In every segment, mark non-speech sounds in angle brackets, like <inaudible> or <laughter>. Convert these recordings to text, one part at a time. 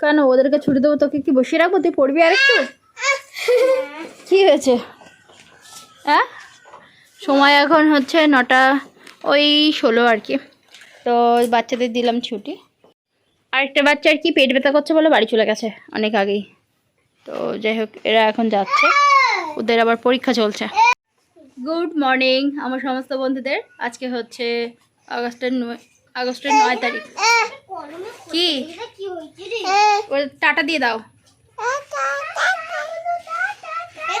কেন ওদেরকে ছুটি দেবো তোকে কি বসিয়ে রাখব? তুই পড়বি আর একটু কি হয়েছে? হ্যাঁ? সময় এখন হচ্ছে নটা, ওই ষোলো আর কি। তো বাচ্চাদের দিলাম ছুটি। আরেকটা বাচ্চা আর কি পেট ব্যথা করছে বলে বাড়ি চলে গেছে অনেক আগেই। তো যাই হোক, এরা এখন যাচ্ছে। ওদের আবার পরীক্ষা চলছে। গুড মর্নিং আমার সমস্ত বন্ধুদের। আজকে হচ্ছে আগস্টের আগস্টের নয় তারিখ। কি? টাটা দিয়ে দাও।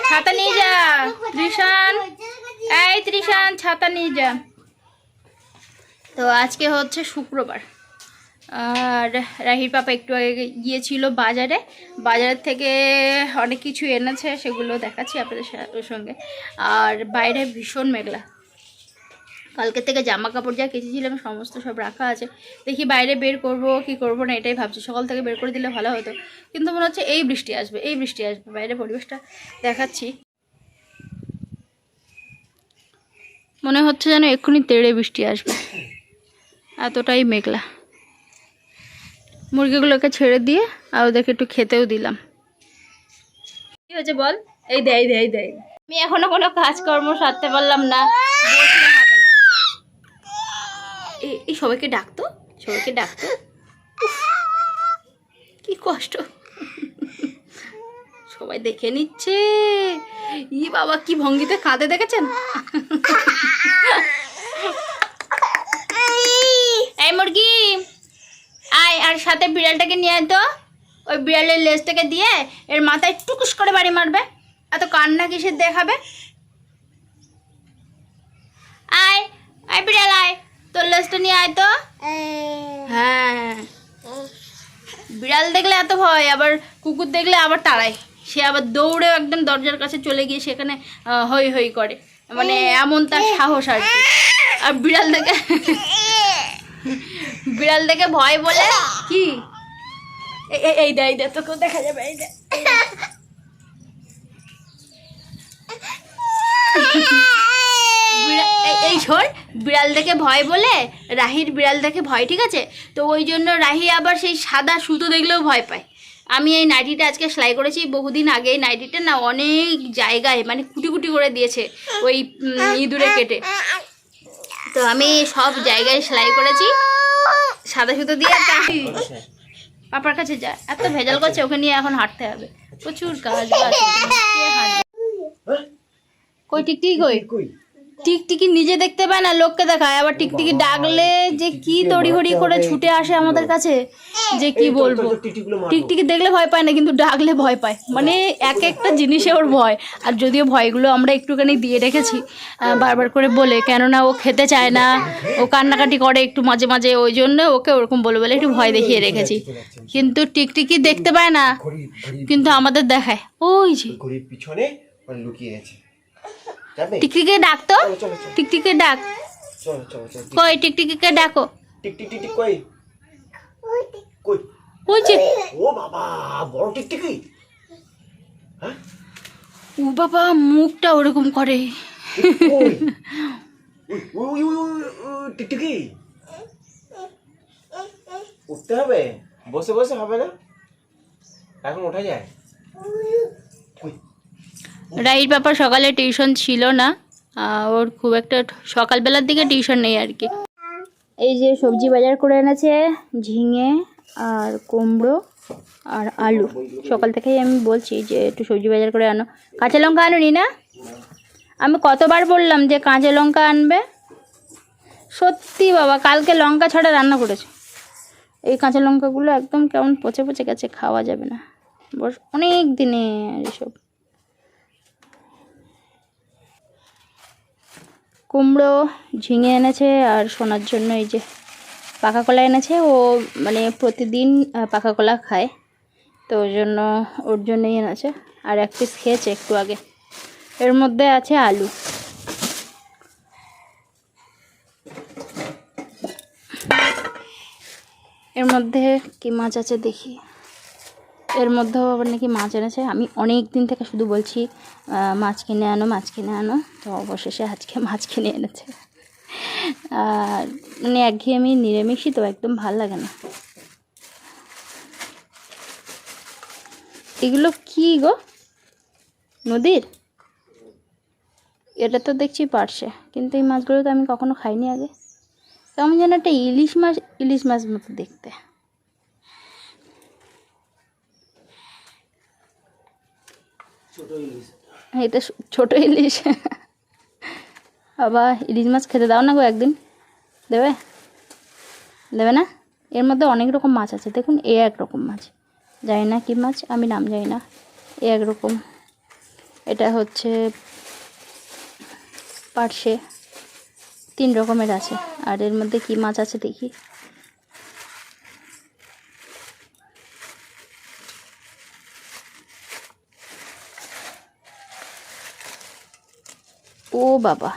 ছাতা নিয়ে যা, ত্রিশান। এই ত্রিশান, ছাতা নিয়ে যা। তো আজকে হচ্ছে শুক্রবার। আর রাহির পাপা একটু আগে গিয়েছিল বাজারে। বাজার থেকে অনেক কিছু এনেছে, সেগুলো দেখাচ্ছি আপনাদের সঙ্গে। আর বাইরে ভীষণ মেঘলা। কালকে থেকে জামা কাপড় যা কেচেছিলাম সমস্ত সব রাখা আছে। দেখি বাইরে বের করব, কি করব না, এটাই ভাবছি। সকাল থেকে বের করে দিলে ভালো হতো। কিন্তু মনে হচ্ছে এই বৃষ্টি আসবে, এই বৃষ্টি আসবে। বাইরে পরিবেশটা দেখাচ্ছি। মনে হচ্ছে যেন এক্ষুনি তেড়ে বৃষ্টি আসবে। এতটাই মেঘলা। মুরগিগুলোকে ছেড়ে দিয়ে আর ওদেরকে একটু খেতেও দিলাম। কি হয়েছে বল? এই দেয় দেয় দেয় আমি এখনও কোনো কাজকর্ম সারতে পারলাম না। না এই- সবাইকে ডাকতো সবাইকে ডাকতো। কি কষ্ট। সবাই দেখে নিচ্ছে। ই বাবা, কি ভঙ্গিতে কাঁদে দেখেছেন? এই মুরগি, আয়, আর সাথে বিড়ালটাকে নিয়ে তো। ওই বিড়ালের লেজটাকে দিয়ে এর মাথায় টুকুস করে বাড়ি মারবে। এত কান্না কিসের দেখাবে? আয় আয় বিড়াল, আয়। তোর লেজটা নিয়ে আয় তো। হ্যাঁ বিড়াল দেখলে এত ভয় আবার কুকুর দেখলে আবার তাড়ায়। সে আবার দৌড়ে একদম দরজার কাছে চলে গিয়ে সেখানে হই হই করে। মানে এমন তার সাহস আর কি। আর বিড়াল দেখে বিড়াল দেখে ভয় বলে কি? এই দে এই দে তোকেও দেখা যাবে এই দে। <laughs> <laughs> শোন বিড়াল দেখে ভয় বলে রাহির বিড়াল দেখে ভয় ঠিক আছে? তো ওই জন্য রাহি আবার সেই সাদা সুতো দেখলেও ভয় পায়। আমি এই নাইটিটা আজকে সেলাই করেছি বহুদিন আগে। এই নাইটিটা না অনেক জায়গায় মানে কুটি কুটি করে দিয়েছে ওই ইঁদুরে কেটে। তো আমি সব জায়গায় সেলাই করেছি সাদা সুতো দিয়ে একটা পাপার কাছে যা এত ভেজাল করছে ওকে নিয়ে এখন হাঁটতে হবে। প্রচুর কাজ কে কই টিকটিকি কই? কই? টিকটিকি নিজে দেখতে পায় না লোককে দেখায়। আবার টিকটিকি ডাকলে যে কি তড়িঘড়ি করে ছুটে আসে আমাদের কাছে যে কি বলব? টিকটিকি দেখলে ভয় পায় না কিন্তু ডাকলে ভয় পায়। মানে এক একটা জিনিসে ওর ভয়। আর যদিও ভয়গুলো আমরা একটুখানি দিয়ে রেখেছি বারবার করে বলে কেননা ও খেতে চায় না ও কান্নাকাটি করে একটু মাঝে মাঝে ওই জন্য ওকে ওরকম বলে বলে একটু ভয় দেখিয়ে রেখেছি। কিন্তু টিকটিকি দেখতে পায় না কিন্তু আমাদের দেখায়। ওই যে পিছনে লুকিয়ে যাবে টিকটিকে চলো চলো টিকটিকে ডাক। চলো চলো চলো। কই টিকটিকিকে ডাকো। টিক টিক টিক টিক কই? কই? যে ও বাবা বড় টিকটিকি। হ্যাঁ? ও বাবা মুখটা ওরকম করে। কই? টিকটিকি। উঠতে হবে? বসে বসে হবে না? এখন ওঠা যায়। কই? রাইট ব্যাপার সকালে টিউশন ছিল না ওর খুব একটা সকালবেলার দিকে টিউশন নেই আর কি। এই যে সবজি বাজার করে এনেছে, ঝিঙে আর কুমড়ো আর আলু। সকাল থেকেই আমি বলছি যে, একটু সবজি বাজার করে আনো। কাঁচা লঙ্কা আনুনি না? আমি কতবার বললাম যে, কাঁচা লঙ্কা আনবে? সত্যি বাবা, কালকে লঙ্কা ছাড়া রান্না করেছে। এই কাঁচা লঙ্কাগুলো একদম কেমন পচে পচে গেছে, খাওয়া যাবে না। বস, অনেক দিনে এসব কুমড়ো ঝিঙে এনেছে আর সোনার জন্য এই যে পাকা কলা এনেছে। ও মানে প্রতিদিন পাকা কলা খায়। তো ওই জন্য ওর জন্যই এনেছে। আর এক পিস খেয়েছে একটু আগে। এর মধ্যে আছে আলু। এর মধ্যে কি মাছ আছে দেখি। এর মধ্যেও আবার নাকি মাছ এনেছে। আমি অনেক দিন থেকে শুধু বলছি মাছ কিনে আনো, মাছ কিনে আনো। তো অবশেষে আজকে মাছ কিনে এনেছে। আর মানে একঘেয়েমি নিরামিষই তো, একদম ভালো লাগে না। এগুলো কি গো? নদীর? এটা তো দেখছি পারছে কিন্তু এই মাছগুলো তো আমি কখনো খাইনি আগে। কেমন যেন একটা ইলিশ মাছ ইলিশ মাছ মতো দেখতে ছোট ইলিশ এটা ছোট ইলিশ। বাবা, ইলিশ মাছ খেতে দাও না গো একদিন। দেবে? দেবে না? এর মধ্যে অনেক রকম মাছ আছে। দেখুন, এ এক রকম মাছ। জানি না কি মাছ, আমি নাম জানি না। এ এক রকম। এটা হচ্ছে পার্শে। তিন রকমের আছে। আর এর মধ্যে কি মাছ আছে দেখি। ও বাবা,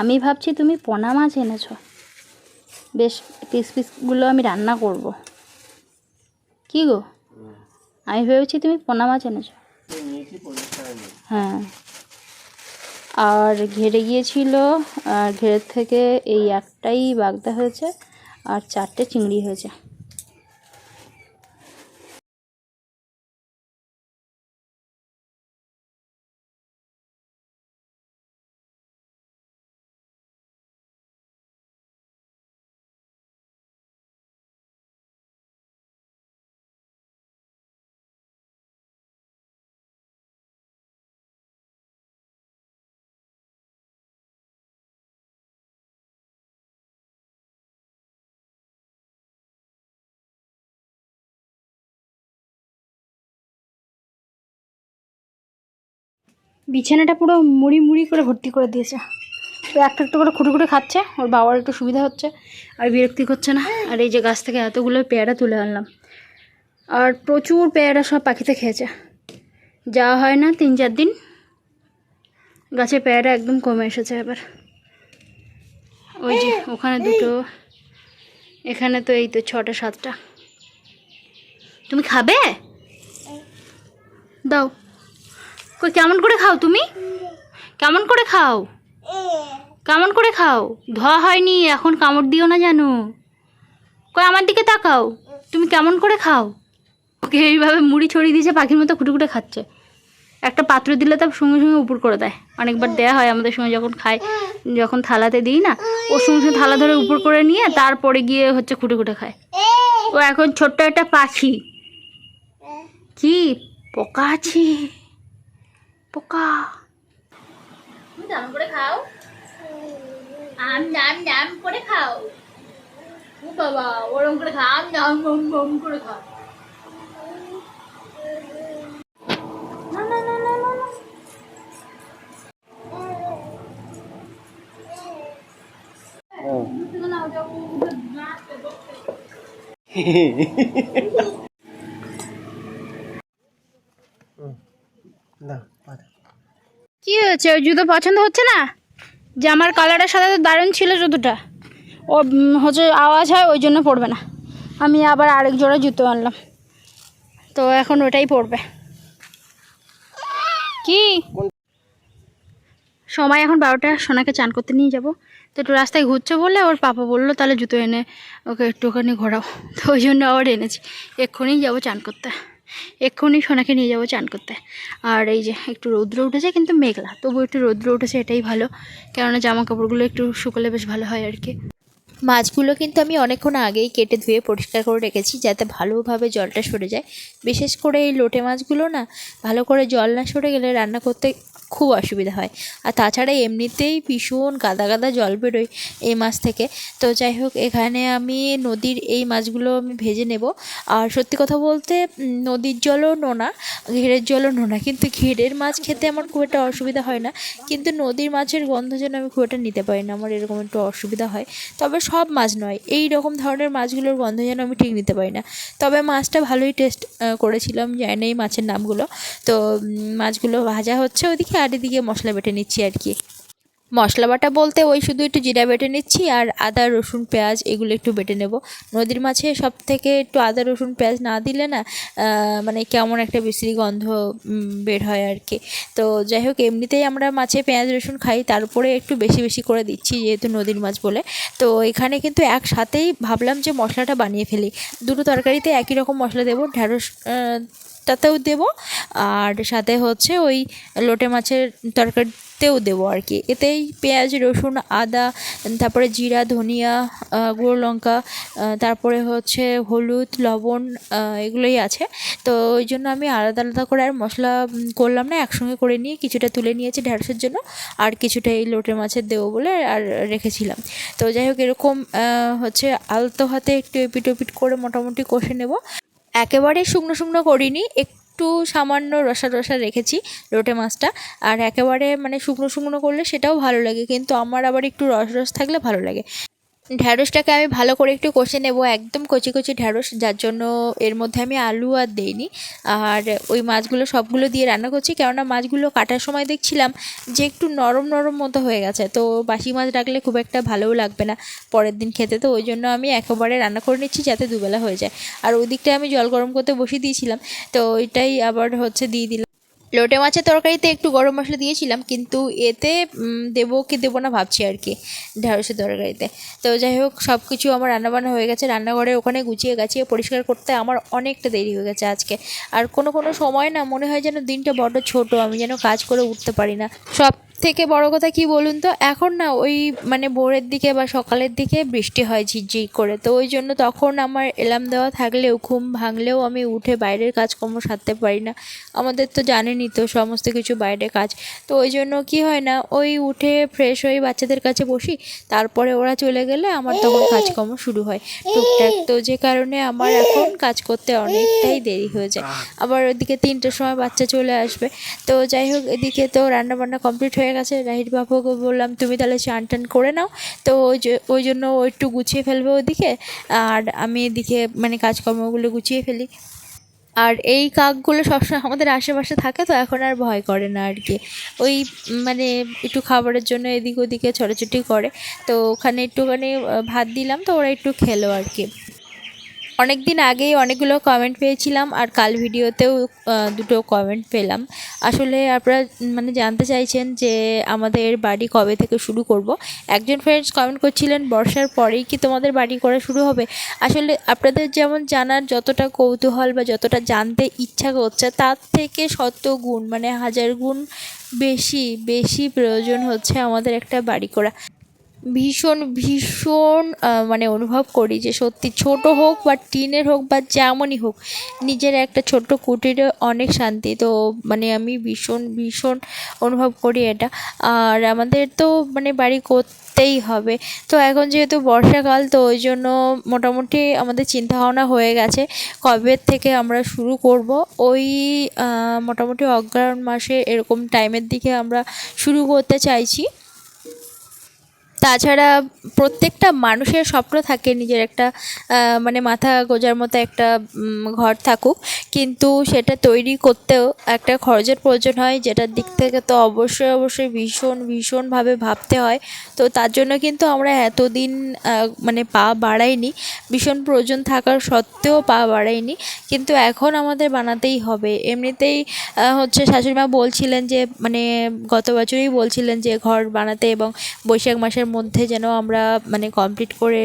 আমি ভাবছি তুমি পোনা মাছ এনেছো। বেশ পিস পিসগুলো আমি রান্না করব। কি গো? আমি ভেবেছি তুমি পোনা মাছ এনেছো। হ্যাঁ। আর ঘেরে গিয়েছিল আর ঘেরের থেকে এই একটাই বাগদা হয়েছে, আর চারটে চিংড়ি হয়েছে। বিছানাটা পুরো মুড়ি মুড়ি করে ভর্তি করে দিয়েছে। তো একটা একটা করে খুঁটে খুঁটে খাচ্ছে, ওর বাবার একটু সুবিধা হচ্ছে, আর বিরক্তি করছে না। আর এই যে গাছ থেকে এতগুলো পেয়ারা তুলে আনলাম। আর প্রচুর পেয়ারা সব পাখিতে খেয়েছে। যাওয়া হয় না তিন চার দিন। গাছে পেয়ারা একদম কমে এসেছে এবার। ওই যে ওখানে দুটো, এখানে তো এই তো ছটা সাতটা। তুমি খাবে? দাও। কই, কেমন করে খাও তুমি? কেমন করে খাও? কেমন করে খাও? ধোয়া হয়নি, এখন কামড় দিও না জানো? কই, আমার দিকে তাকাও। তুমি কেমন করে খাও? ওকে এইভাবে মুড়ি ছড়িয়ে দিয়েছে, পাখির মতো খুঁটে খুঁটে খাচ্ছে। একটা পাত্র দিলে তার সঙ্গে সঙ্গে উপর করে দেয়। অনেকবার দেয়া হয় আমাদের সঙ্গে যখন খায় যখন থালাতে দিই না ওর সঙ্গে সঙ্গে থালা ধরে উপর করে নিয়ে তারপরে গিয়ে হচ্ছে খুঁটে খুঁটে খায়। ও এখন ছোট্ট একটা পাখি। কি? পোকা আছে। পোকা তুমি দাম করে খাও আম নাম নাম করে খাও ও বাবা ওরম করে খাও আম নাম নাম নাম করে খাও না না না না না না না ওটা ও- না পাতা কি হয়েছে ওই জুতো পছন্দ হচ্ছে না? জামার কালারের সাথে তো দারুণ ছিল জুতোটা। ও হচ্ছে, আওয়াজ হয়, ওই জন্য পড়বে না। আমি আবার আরেক জোড়া জুতো আনলাম। তো এখন ওটাই পড়বে কি? সময় এখন বারোটা, সোনাকে চান করতে নিয়ে যাব। তো একটু রাস্তায় ঘুরছে বলে ওর পাপা বলল, তাহলে জুতো এনে ওকে একটুখানি ঘোরাও। তো ওই জন্য আবার এনেছি। এক্ষুনি যাব চান করতে। এক্ষুনি সোনাকে নিয়ে যাব চান করতে। আর এই যে একটু রৌদ্র উঠেছে কিন্তু মেঘলা তবু একটু রৌদ্র উঠেছে এটাই ভালো। কেননা জামা কাপড়গুলো একটু শুকোলে বেশ ভালো হয় আর কি। মাছগুলো কিন্তু আমি অনেকক্ষণ আগেই কেটে ধুয়ে পরিষ্কার করে রেখেছি যাতে ভালোভাবে জলটা সরে যায়। বিশেষ করে এই লোটে মাছগুলো না, ভালো করে জল না সরে গেলে রান্না করতে খুব অসুবিধা হয়। আর তাছাড়া এমনিতেই ভীষণ গাদা গাদা জল বেরোয় এই মাছ থেকে। তো যাই হোক, এখানে আমি নদীর এই মাছগুলো আমি ভেজে নেব। আর সত্যি কথা বলতে নদীর জলও নোনা, ঘেরের জলও নোনা। কিন্তু ঘেরের মাছ খেতে আমার খুব একটা অসুবিধা হয় না। কিন্তু নদীর মাছের গন্ধ যেন আমি খুব একটা নিতে পারি না। আমার এরকম একটু অসুবিধা হয়। তবে সব মাছ নয়। এই রকম ধরনের মাছগুলোর গন্ধ যেন আমি ঠিক নিতে পারি না। তবে মাছটা ভালোই টেস্ট করেছিলাম, জানি না এই মাছের নামগুলো। তো মাছগুলো ভাজা হচ্ছে ওদিকে আর এদিকে মশলা বেটে নিচ্ছি আর কি। মশলা বাটা বলতে ওই শুধু একটু জিরা বেটে নিচ্ছি আর আদা, রসুন, পেঁয়াজ এগুলো একটু বেটে নেব। নদীর মাছে সব থেকে একটু আদা, রসুন, পেঁয়াজ না দিলে না মানে কেমন একটা বিশ্রী গন্ধ বের হয় আর কি। তো যাই হোক, এমনিতেই আমরা মাছে পেঁয়াজ, রসুন খাই, তার উপরে একটু বেশি বেশি করে দিচ্ছি যেহেতু নদীর মাছ বলে। তো এখানে কিন্তু একসাথেই ভাবলাম যে মশলাটা বানিয়ে ফেলি। দুটো তরকারিতে একই রকম মশলা দেবো ঢ্যাঁড়স মাছটাতেও দেবো। আর সাথে হচ্ছে ওই লোটে মাছের তরকারিতেও দেবো আর কি। এতেই পেঁয়াজ, রসুন, আদা, তারপরে জিরা, ধনিয়া গুঁড়ো লঙ্কা তারপরে হচ্ছে হলুদ, লবণ এগুলোই আছে। তো ওই জন্য আমি আলাদা আলাদা করে আর মশলা করলাম না, একসঙ্গে করে নিয়ে কিছুটা তুলে নিয়েছি ঢ্যাঁড়সের জন্য। আর কিছুটা এই লোটে মাছের দেবো বলে আর রেখেছিলাম। তো যাই হোক, এরকম হচ্ছে আলতো হাতে একটু এপিট ওপিট করে মোটামুটি কষে নেব। একেবারে শুকনো শুকনো করিনি, একটু সামান্য রসা রসা রেখেছি লোটে মাছটা। আর একেবারে মানে শুকনো শুকনো করলে সেটাও ভালো লাগে, কিন্তু আমার আবার একটু রস রস থাকলে ভালো লাগে। ঢ্যাঁড়সটাকে আমি ভালো করে একটু কষে নেব, একদম কচি কচি ঢ্যাঁড়স, যার জন্য এর মধ্যে আমি আলু আর দেইনি। আর ওই মাছগুলো সবগুলো দিয়ে রান্না করছি, কেননা মাছগুলো কাটার সময় দেখছিলাম যে একটু নরম নরম মতো হয়ে গেছে, তো বাসি মাছ রাখলে খুব একটা ভালোও লাগবে না পরের দিন খেতে, তো ওই জন্য আমি একেবারে রান্না করে নিচ্ছি যাতে দুবেলা হয়ে যায়। আর ওই দিকটায় আমি জল গরম করতে বসিয়ে দিয়েছিলাম, তো ওইটাই আবার হচ্ছে দিয়ে দিলাম। লোটে মাছের তরকারিতে একটু গরম মশলা দিয়েছিলাম, কিন্তু এতে দেবো কি দেবো না ভাবছি আর কি ঢ্যাঁড়সের তরকারিতে। তো যাই হোক সব কিছু আমার রান্নাবান্না হয়ে গেছে। রান্নাঘরে ওখানে গুছিয়ে গাছিয়ে পরিষ্কার করতে আমার অনেকটা দেরি হয়ে গেছে আজকে। আর কোনো কোনো সময় না মনে হয় যেন দিনটা বড্ড ছোট, আমি যেন কাজ করে উঠতে পারি না। সব থেকে বড় কথা কি বলুন তো এখন না ওই মানে ভোরের দিকে বা সকালের দিকে বৃষ্টি হয় ঝিরঝির করে। তো ওই জন্য তখন আমার এলাম দেওয়া থাকলেও ঘুম ভাঙলেও আমি উঠে বাইরের কাজকর্ম সারতে পারি না। আমাদের তো জানেনই তো সমস্ত কিছু বাইরে কাজ। তো ওই জন্য কি হয় না ওই উঠে ফ্রেশ হয়ে বাচ্চাদের কাছে বসি তারপরে ওরা চলে গেলে আমার তখন কাজকর্ম শুরু হয়। টুকটাক তো যে কারণে আমার এখন কাজ করতে অনেকটাই দেরি হয়ে যায়। আবার ওদিকে তিনটের সময় বাচ্চা চলে আসবে। তো যাই হোক এদিকে তো রান্না বান্না কমপ্লিট হয়ে গেছে, রাহির বাবুকে বললাম, তুমি তাহলে চান টান করে নাও। তো ওই ওই জন্য ও একটু গুছিয়ে ফেলবে ওদিকে, আর আমি এদিকে মানে কাজকর্মগুলো গুছিয়ে ফেলি। আর এই কাকগুলো সবসময় আমাদের আশেপাশে থাকে, তো এখন আর ভয় করে না আর কি। ওই মানে একটু খাবারের জন্য এদিক ওদিকে ছোটাছুটি করে, তো ওখানে একটুখানি ভাত দিলাম, তো ওরা একটু খেলো আর কি। অনেক দিন আগেই অনেকগুলো কমেন্ট পেয়েছিলাম আর কাল ভিডিওতেও দুটো কমেন্ট পেলাম। আসলে আপনারা মানে জানতে চাইছেন যে আমাদের বাড়ি কবে থেকে শুরু করব। একজন ফ্রেন্ডস কমেন্ট করছিলেন, বর্ষার পরেই কি তোমাদের বাড়ি করা শুরু হবে? আসলে আপনাদের যেমন জানার যতটা কৌতূহল বা যতটা জানতে ইচ্ছা করছে তার থেকে শত গুণ মানে হাজার গুণ বেশি বেশি প্রয়োজন হচ্ছে আমাদের একটা বাড়ি করা। ভীষণ ভীষণ মানে অনুভব করি যে সত্যি ছোট হোক বা টিনের হোক বা যেমনই হোক, নিজের একটা ছোট্ট কুটিরে অনেক শান্তি। তো মানে আমি ভীষণ ভীষণ অনুভব করি এটা। আর আমাদের তো মানে বাড়ি করতেই হবে। তো এখন যেহেতু বর্ষাকাল, তো ওই জন্য মোটামুটি আমাদের চিন্তা ভাবনা হয়ে গেছে কবে থেকে আমরা শুরু করব। ওই মোটামুটি অগ্রহায়ণ মাসে এরকম টাইমের দিকে আমরা শুরু করতে চাইছি। তাছাড়া প্রত্যেকটা মানুষের স্বপ্ন থাকে নিজের একটা মানে মাথা গোজার মতো একটা ঘর থাকুক। কিন্তু সেটা তৈরি করতেও একটা খরচের প্রয়োজন হয়, যেটার দিক থেকে তো অবশ্যই অবশ্যই ভীষণ, ভীষণভাবে ভাবতে হয়। তো তার জন্য কিন্তু আমরা এতদিন মানে পা বাড়াইনি। ভীষণ প্রয়োজন থাকার সত্ত্বেও পা বাড়াইনি। কিন্তু এখন আমাদের বানাতেই হবে। এমনিতেই হচ্ছে শাশুড়িমা বলছিলেন যে মানে গত বছরই বলছিলেন যে, ঘর বানাতে এবং বৈশাখ মাসের মধ্যে যেন আমরা মানে কমপ্লিট করে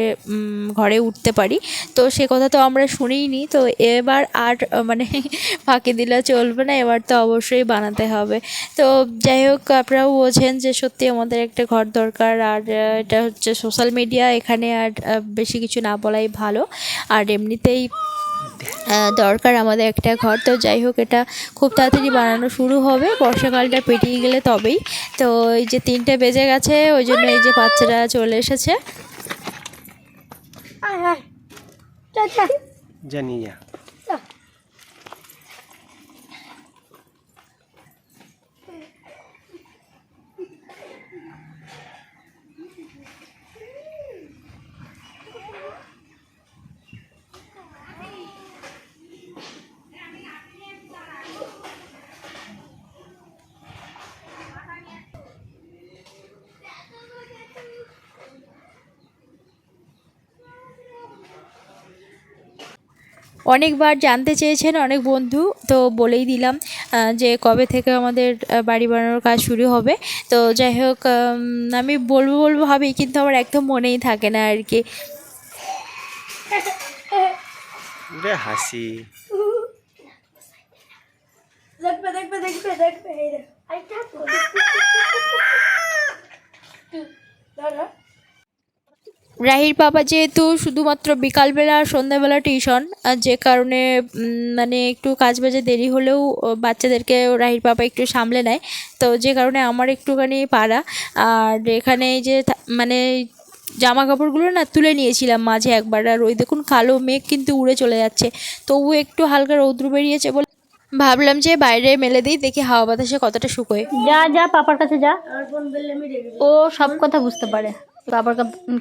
ঘরে উঠতে পারি। তো সে কথা তো আমরা শুনিনি তো এবার আর মানে <laughs> ফাঁকি দিলে চলবে না, এবার তো অবশ্যই বানাতে হবে। তো যাই হোক, আপনারাও বোঝেন যে সত্যি আমাদের একটা ঘর দরকার। আর এটা হচ্ছে সোশ্যাল মিডিয়া এখানে আর বেশি কিছু না বলাই ভালো। আর এমনিতেই দরকার আমাদের একটা ঘর। তো যাই হোক এটা খুব তাড়াতাড়ি বানানো শুরু হবে। বর্ষাকালটা পেরিয়ে গেলে তবেই। তো এই যে তিনটে বেজে গেছে ওই জন্য এই যে বাচ্চারা চলে এসেছে। জানি অনেকবার জানতে চেয়েছেন অনেক বন্ধু তো বলেই দিলাম যে কবে থেকে আমাদের বাড়ি বানানোর কাজ শুরু হবে। তো যাই হোক আমি বলব বলব ভাবি কিন্তু আমার একদম মনেই থাকে না আর কি। হাসি। দেখবে দেখবে দেখবে দেখবে এই দেখ <laughs> আরেকটা হাত কর। ধরো। রাহির বাবা যেহেতু শুধুমাত্র বিকালবেলা আর সন্ধ্যাবেলা টিউশন, আর যে কারণে মানে একটু কাজ বাজে দেরি হলেও বাচ্চাদেরকে রাহির বাবা একটু সামলে নেয়। তো যে কারণে আমার একটুখানি পাড়া। আর এখানে যে মানে জামা কাপড়গুলো না তুলে নিয়েছিলাম মাঝে একবার। আর ওই দেখুন কালো মেঘ কিন্তু উড়ে চলে যাচ্ছে। তবু একটু হালকা রৌদ্র বেরিয়েছে বলে ভাবলাম যে বাইরে মেলে দিই, দেখি হাওয়া বাতাসে কতটা শুকোয়। যা যা, পাপার কাছে যা। ও সব কথা বুঝতে পারে। বাবার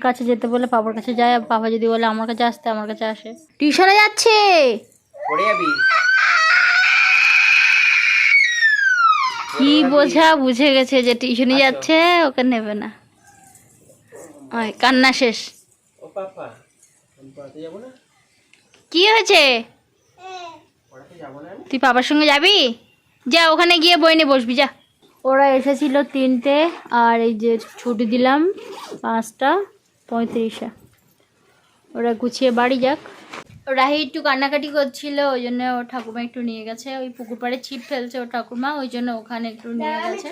কাছে যেতে বলে বাবার কাছে যায় বাবা যদি বলে আমার কাছে আসতে আমার কাছে আসে। টিউশনে যাচ্ছে। পড়ে যাবি? কি বোঝা বুঝে গেছে যে টিউশনে যাচ্ছে ওকে নেবে না। ওই কান্না শেষ। ও পাপা যাব না? কি হয়েছে? তুই বাবার সঙ্গে যাবি? যা ওখানে গিয়ে বই নিয়ে বসবি যা। ওরা এসেছিল তিনটে আর এই যে ছুটি দিলাম পাঁচটা পঁয়ত্রিশে। ওরা গুছিয়ে বাড়ি যাক। রাহি একটু কান্নাকাটি করছিল ওই জন্য ও ঠাকুমা একটু নিয়ে গেছে। ওই পুকুর পাড়ে ছিপ ফেলছে ওর ঠাকুমা ওই জন্য ওখানে একটু নিয়ে গেছে।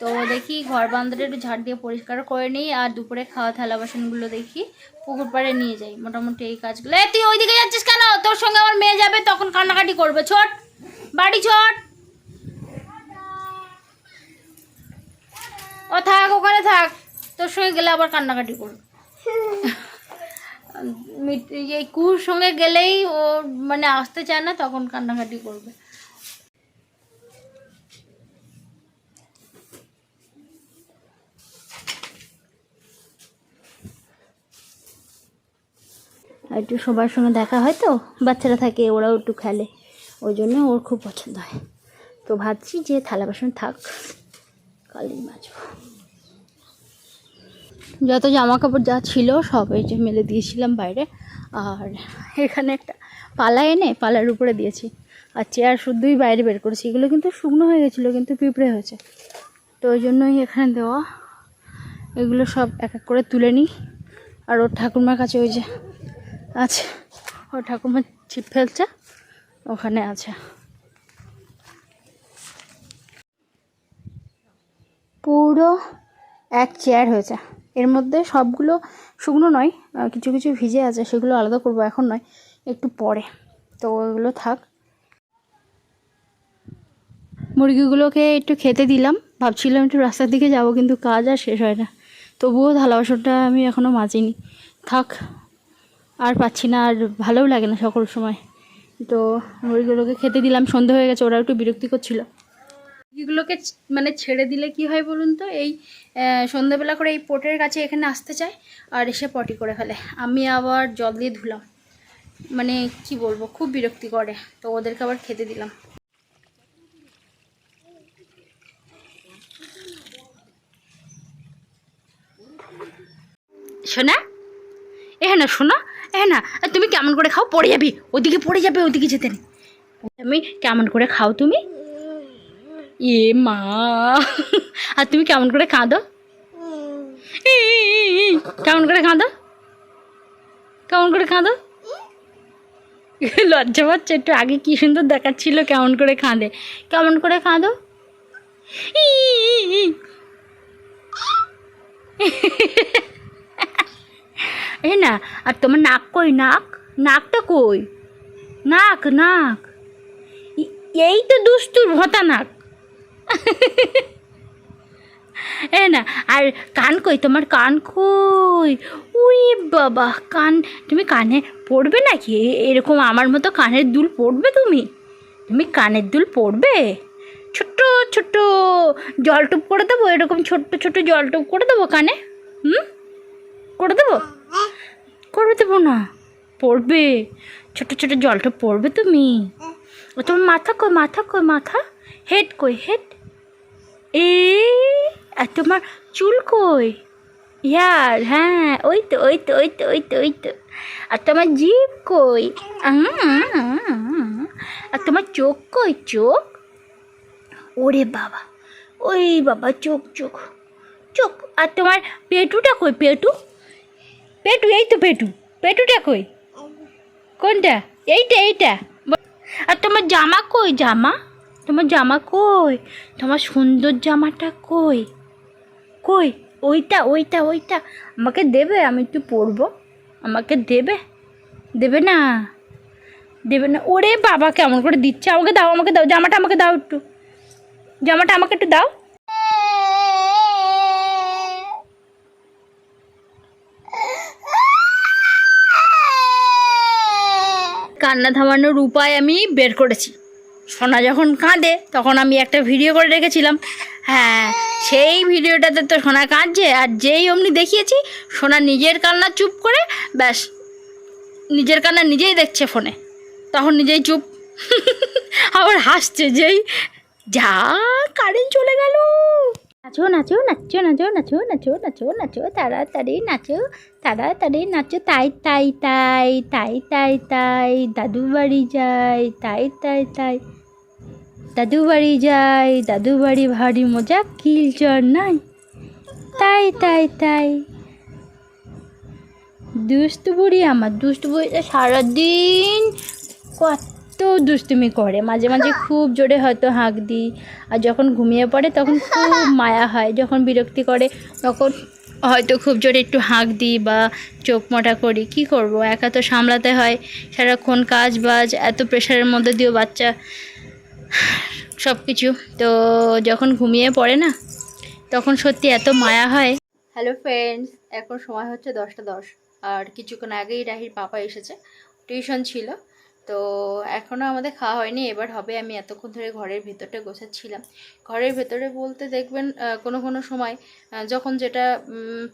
তো দেখি ঘর বান্ধাটা একটু ঝাড় দিয়ে পরিষ্কার করে নিই আর দুপুরে খাওয়া থালা বাসনগুলো দেখি পুকুর পাড়ে নিয়ে যাই। মোটামুটি এই কাজগুলো। তুই ওইদিকে যাচ্ছিস কেন? তোর সঙ্গে আমার মেয়ে যাবে তখন কান্নাকাটি করবে। ছোট বাড়ি ছোট। ও থাক, ওখানে থাক। তোর সঙ্গে গেলে আবার কান্নাকাটি করবে। এই কুর সঙ্গে গেলেই ও মানে আসতে চায় না, তখন কান্নাকাটি করবে। একটু সবার সঙ্গে দেখা হয় তো, বাচ্চারা থাকে, ওরাও একটু খেলে। ওই জন্য ওর খুব পছন্দ হয়। তো ভাবছি যে থালা বাসন থাক। কালই মাজবো যত জামা কাপড় যা ছিল সব এই যে মেলে দিয়েছিলাম বাইরে। আর এখানে একটা পালা এনে পালার উপরে দিয়েছি। আর চেয়ার শুদ্ধই বাইরে বের করেছি। এগুলো কিন্তু শুকনো হয়ে গেছিল, কিন্তু পিঁপড়ে হয়েছে। তো ওই জন্যই এখানে দেওয়া। এগুলো সব এক এক করে তুলে নিই। আর ওর ঠাকুরমার কাছে ওই যে আছে। ওর ঠাকুমা ছিপ ফেলছে। ওখানে আছে। পুরো এক চেয়ার হয়েছে। এর মধ্যে সবগুলো শুকনো নয় কিছু কিছু ভিজে আছে, সেগুলো আলাদা করব এখন নয়, একটু পরে। তো ওগুলো থাক। মুরগিগুলোকে একটু খেতে দিলাম। ভাবছিলাম একটু রাস্তার দিকে যাব, কিন্তু কাজ আর শেষ হয় না। তবুও থালা বাসনটা আমি এখনও মাজিনি। থাক, আর পাচ্ছি না, আর ভালোও লাগে না সকল সময়। তো মুরগিগুলোকে খেতে দিলাম, সন্ধে হয়ে গেছে ওরা একটু বিরক্তি করছিল। মুরগিগুলোকে মানে ছেড়ে দিলে কি হয় বলুন তো? এই সন্ধ্যাবেলা করে এই পোটের কাছে এখানে আসতে চায় আর এসে পটি করে ফেলে। আমি আবার জল দিয়ে ধুলাম। মানে কি বলব, খুব বিরক্তি করে। তো ওদেরকে আবার খেতে দিলাম। শোনা এ না শোনা এ না, তুমি কেমন করে খাও? পড়ে যাবি। ওদিকে পড়ে যাবে, ওদিকে যেতে নেই তুমি কেমন করে খাও তুমি? এ মা। আর তুমি কেমন করে কাঁদো? কেমন করে কাঁদো? কেমন করে কাঁদো? লজ্জা পাচ্ছে একটু আগে কি সুন্দর দেখাচ্ছিল কেমন করে কাঁদে। কেমন করে কাঁদো। এই না আর তোমার নাক কই? নাক? নাকটা কই? নাক নাক। এই তো দুস্তুর ভতা নাক। এ না, আর কান কই? তোমার কান কই? উই বাবা, কান, তুমি কানে পড়বে নাকি? এরকম আমার মতো কানের দুল পড়বে তুমি? তুমি কানের দুল পড়বে? ছোট্ট ছোট্ট জলটুপ করে দেবো? এরকম ছোট্ট ছোট্ট জলটুপ করে দেবো কানে? হুম? করে দেবো? করে দেবো না। পড়বে। ছোট ছোট জলটা পড়বে তুমি? ও, তোমার মাথা কই? মাথা কই? মাথা? হেড কই? হেড? এ, আর তোমার চুল কই? ইয়ার হ্যাঁ ওই তো ওই তো ওই তো ওই তো ওই তো। আর তোমার জিভ কই? আর তোমার চোখ কই? চোখ? ওরে বাবা, ওই বাবা, চোখ চোখ চোখ। আর তোমার পেটুটা কই, পেটু? পেটু, এই তো পেটু। পেটুটা কই? কোনটা? এইটা এইটা। আর তোমার জামা কই, জামা? তোমার জামা কই? তোমার সুন্দর জামাটা কই? কই? ওইটা ওইটা ওইটা। আমাকে দেবে? আমি একটু পরবো। আমাকে দেবে? দেবে না? দেবে না। ওরে বাবা, কেমন করে দিচ্ছে? আমাকে দাও আমাকে দাও। জামাটা আমাকে দাও একটু। জামাটা আমাকে একটু দাও। কান্না থামানোর উপায় আমি বের করেছি। সোনা যখন কাঁদে, তখন আমি একটা ভিডিও করে রেখেছিলাম। হ্যাঁ সেই ভিডিওটাতে তো সোনা কাঁদছে, আর যেই অমনি দেখিয়েছি, সোনা নিজের কান্না চুপ করে, ব্যাস, নিজের কান্না নিজেই দেখছে ফোনে। তখন নিজেই চুপ। <laughs> আবার হাসছে যেই, যা কারেন্ট চলে গেল। নাচো নাচো নাচো নাচো নাচো নাচো নাচো নাচো, তাড়াতাড়ি নাচো তাড়াতাড়ি নাচো, তাই তাই তাই তাই তাই তাই দাদু বাড়ি যাই, তাই তাই তাই। দাদু বাড়ি যাই দাদু বাড়ি ভারী মজা কিল চর নাই। তাই তাই তাই। দুষ্টু বুড়ি আমার দুষ্টু বুড়িটা সারাদিন কত দুষ্টুমি করে। মাঝে মাঝে <laughs> খুব জোরে হয়তো হাঁক দিই। আর যখন ঘুমিয়ে পড়ে তখন খুব <laughs> মায়া হয়। যখন বিরক্তি করে তখন হয়তো খুব জোরে একটু হাঁক দিই বা চোখ মোটা করি। কি করব? একা তো সামলাতে হয়। সারাক্ষণ কাজ বাজ এত প্রেশারের মধ্যে দিয়েও বাচ্চা সব কিছু তো যখন ঘুমিয়ে পড়ে না, তখন সত্যি এত মায়া হয়। হ্যালো ফ্রেন্ডস এখন সময় হচ্ছে দশটা দশ। আর কিছুক্ষণ আগেই রাহির পাপা এসেছে। টিউশন ছিল। তো এখনও আমাদের খাওয়া হয়নি। এবার হবে আমি এতক্ষণ ধরে ঘরের ভেতরটা গোছাচ্ছিলাম। ঘরের ভেতরে বলতে দেখবেন কোনো কোনো সময় যখন যেটা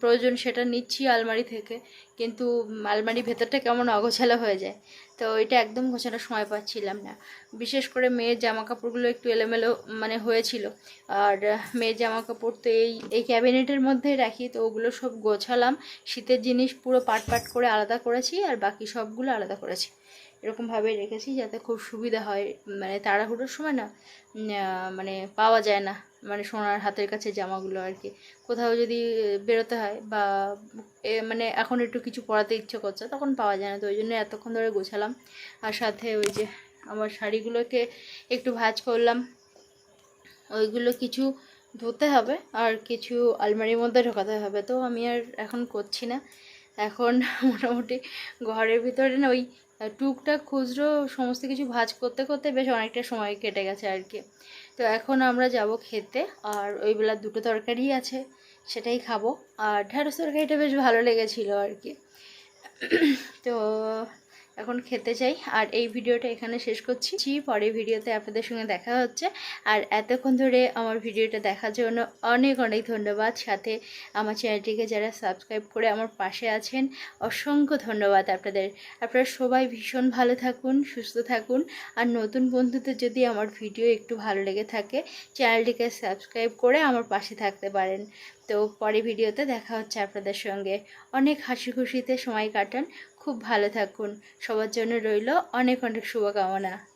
প্রয়োজন সেটা নিচ্ছি আলমারি থেকে কিন্তু উম, আলমারির ভেতরটা কেমন অগোছালো হয়ে যায়। তো এটা একদম গোছানোর সময় পাচ্ছিলাম না। বিশেষ করে মেয়ের জামা কাপড়গুলো একটু এলোমেলো মানে হয়েছিল। আর মেয়ের জামা কাপড় তো এই এই ক্যাবিনেটের মধ্যে রাখি তো ওগুলো সব গোছালাম। শীতের জিনিস পুরো পাট পাট করে আলাদা করেছি আর বাকি সবগুলো আলাদা করেছি। এরকমভাবে রেখেছি যাতে খুব সুবিধা হয়। মানে তাড়াহুড়োর সময় না মানে পাওয়া যায় না। মানে সোনার হাতের কাছে জামাগুলো আর কি। কোথাও যদি বেরোতে হয় বা মানে এখন একটু কিছু পরাতে ইচ্ছে করছে, তখন পাওয়া যায় না। তো ওই জন্য এতক্ষণ ধরে গোছালাম। আর সাথে ওই যে আমার শাড়িগুলোকে একটু ভাঁজ করলাম। ওইগুলো কিছু ধুতে হবে আর কিছু আলমারির মধ্যে ঢোকাতে হবে। তো আমি আর এখন করছি না। এখন মোটামুটি ঘরের ভিতরে না ওই টুকটাক খুচরো সমস্ত কিছু ভাজ করতে করতে বেশ অনেকটা সময় কেটে গেছে আর কি। তো এখন আমরা যাব খেতে আর ওই দুটো তরকারি আছে, সেটাই খাব। আর ঢ্যাঁড়স তরকারিটা বেশ ভালো লেগেছিলো আর কি। তো এখন খেতে চাই। আর এই ভিডিওটা এখানে শেষ করছি। পরের ভিডিওতে আপনাদের সঙ্গে দেখা হচ্ছে। আর এতক্ষণ ধরে আমার ভিডিওটা দেখার জন্য অনেক অনেক ধন্যবাদ। সাথে আমার চ্যানেলটিকে যারা সাবস্ক্রাইব করে আমার পাশে আছেন, অসংখ্য ধন্যবাদ আপনাদের। আপনারা সবাই ভীষণ ভালো থাকুন, সুস্থ থাকুন। আর নতুন বন্ধুদের যদি আমার ভিডিও একটু ভালো লেগে থাকে, চ্যানেলটিকে সাবস্ক্রাইব করে আমার পাশে থাকতে পারেন। তো পরে ভিডিওতে দেখা হচ্ছে আপনাদের সঙ্গে। অনেক হাসি খুশিতে সময় কাটান। খুব ভালো থাকুন। সবার জন্য রইল অনেক অনেক শুভকামনা।